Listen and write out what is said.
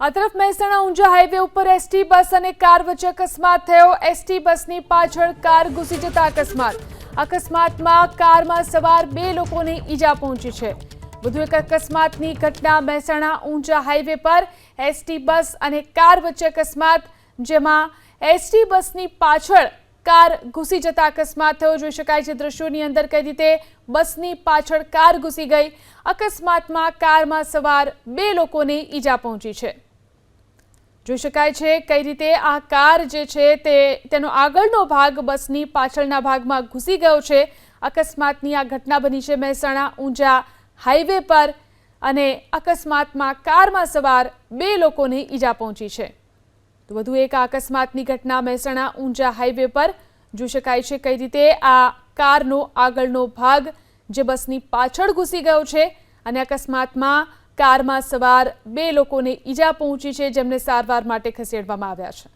આ તરફ મહેસાણા ઊંઝા હાઈવે ઉપર એસટી બસ અને કાર વચ્ચે અકસ્માત થયો. એસટી બસની પાછળ કાર ઘૂસી જતા અકસ્માત. અકસ્માતમાં કારમાં સવાર બે લોકોને ઈજા પહોંચી છે. વધુ એક અકસ્માતની ઘટના મહેસાણા ઊંઝા હાઈવે પર. એસટી બસ અને કાર વચ્ચે અકસ્માત, જેમાં એસટી બસની પાછળ કાર ઘૂસી જતા અકસ્માત થયો. જોઈ શકાય છે, દ્રશ્યોની અંદર કઈ રીતે બસની પાછળ કાર ઘૂસી ગઈ. અકસ્માતમાં કારમાં સવાર બે લોકોને ઈજા પહોંચી છે. જોઈ શકાય છે, કઈ રીતે આ કાર જે છે તે, તેનો આગળનો ભાગ બસની પાછળના ભાગમાં ઘૂસી ગયો છે. અકસ્માતની આ ઘટના બની છે મહેસાણા ઊંઝા હાઈવે પર અને અકસ્માતમાં કારમાં સવાર બે લોકોને ઈજા પહોંચી છે. તો વધુ એક અકસ્માતની ઘટના મહેસાણા ઊંઝા હાઈવે પર. જોઈ શકાય છે કઈ રીતે આ કારનો આગળનો ભાગ જે બસની પાછળ ઘૂસી ગયો છે અને અકસ્માતમાં કારમાં સવાર બે લોકોને ઈજા પહોંચી છે જેમને સારવાર માટે ખસેડવામાં આવ્યા છે.